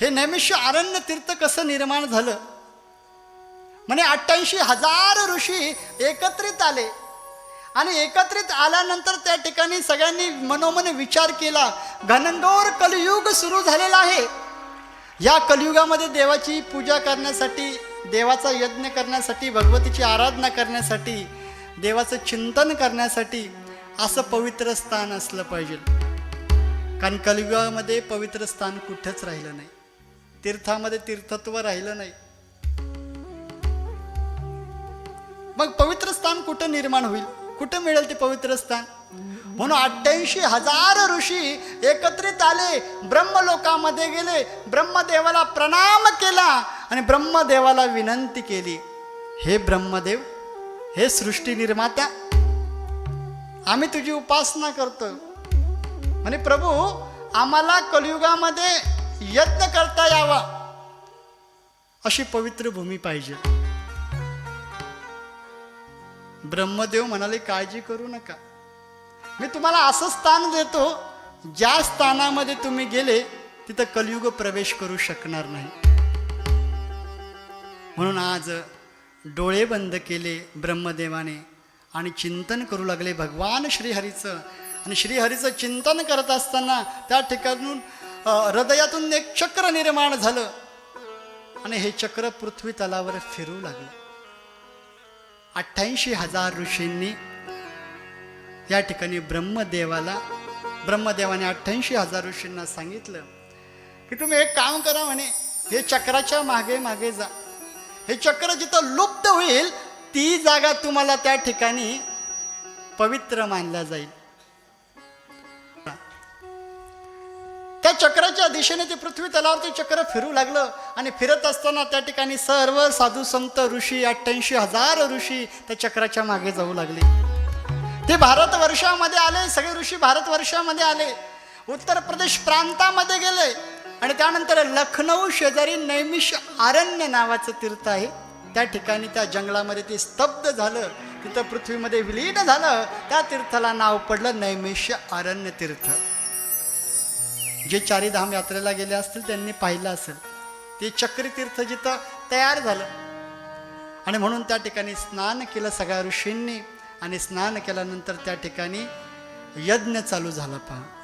हे नैमिष्य आरण्य तीर्थ कसं निर्माण झालं? म्हणे अठ्ठ्याऐंशी हजार ऋषी एकत्रित आले. आणि एकत्रित आल्यानंतर त्या ठिकाणी सगळ्यांनी मनोमन विचार केला घनंदोर कलियुग सुरू झालेला आहे. या कलियुगामध्ये देवाची पूजा करण्यासाठी देवाचा यज्ञ करण्यासाठी भगवतीची आराधना करण्यासाठी देवाचं चिंतन करण्यासाठी असं पवित्र स्थान असलं पाहिजे. कारण कलियुगामध्ये पवित्र स्थान कुठंच राहिलं नाही. तीर्थामध्ये तीर्थत्व राहिलं नाही. मग पवित्र स्थान कुठं निर्माण होईल? कुठं मिळेल ते पवित्र स्थान? म्हणून अठ्ठ्याऐंशी हजार ऋषी एकत्रित आले ब्रह्मलोकामध्ये गेले ब्रह्मदेवाला प्रणाम केला आणि ब्रह्मदेवाला विनंती केली हे ब्रह्मदेव हे सृष्टी निर्मात्या आम्ही तुझी उपासना करतो म्हणे प्रभू आम्हाला कलियुगामध्ये यज्ञ करता यावा अशी पवित्र भूमी पाहिजे. ब्रह्मदेव म्हणाले काळजी करू नका. मी तुम्हाला असं स्थान देतो ज्या स्थानामध्ये तुम्ही गेले तिथं कलियुग प्रवेश करू शकणार नाही. म्हणून आज डोळे बंद केले ब्रह्मदेवाने आणि चिंतन करू लागले भगवान श्रीहरीचं. आणि श्रीहरीचं चिंतन करत असताना त्या ठिकाणून हृदयातून एक चक्र निर्माण झालं. आणि हे चक्र पृथ्वी तलावर फिरू लागलं. अठ्ठ्याऐंशी हजार ऋषींनी या ठिकाणी ब्रह्मदेवाला ब्रह्मदेवाने अठ्ठ्याऐंशी हजार ऋषींना सांगितलं की तुम्ही एक काम करा म्हणे हे चक्राच्या मागे मागे जा. हे चक्र जिथं लुप्त होईल ती जागा तुम्हाला त्या ठिकाणी पवित्र मानल्या जाईल. चक्राच्या दिशेने ते पृथ्वी तलावर ते चक्र फिरू लागलं. आणि फिरत असताना त्या ठिकाणी सर्व साधू संत ऋषी अठ्ठ्याऐंशी हजार ऋषी त्या चक्राच्या मागे जाऊ लागले. ते भारतवर्षामध्ये आले सगळे ऋषी भारतवर्षामध्ये आले. उत्तर प्रदेश प्रांतामध्ये गेले. आणि त्यानंतर लखनौ शेजारी नैमिष आरण्य नावाचं तीर्थ आहे. त्या ठिकाणी त्या जंगलामध्ये ते स्तब्ध झालं. तिथं पृथ्वीमध्ये विलीन झालं. त्या तीर्थाला नाव पडलं नैमिष आरण्य तीर्थ. जे चारी धाम यात्रेला गेले असतील त्यांनी पाहिलं असेल. ते चक्रीतीर्थ जिथं तयार झालं. आणि म्हणून त्या ठिकाणी स्नान केलं सगळ्या ऋषींनी. आणि स्नान केल्यानंतर त्या ठिकाणी यज्ञ चालू झाला पहा.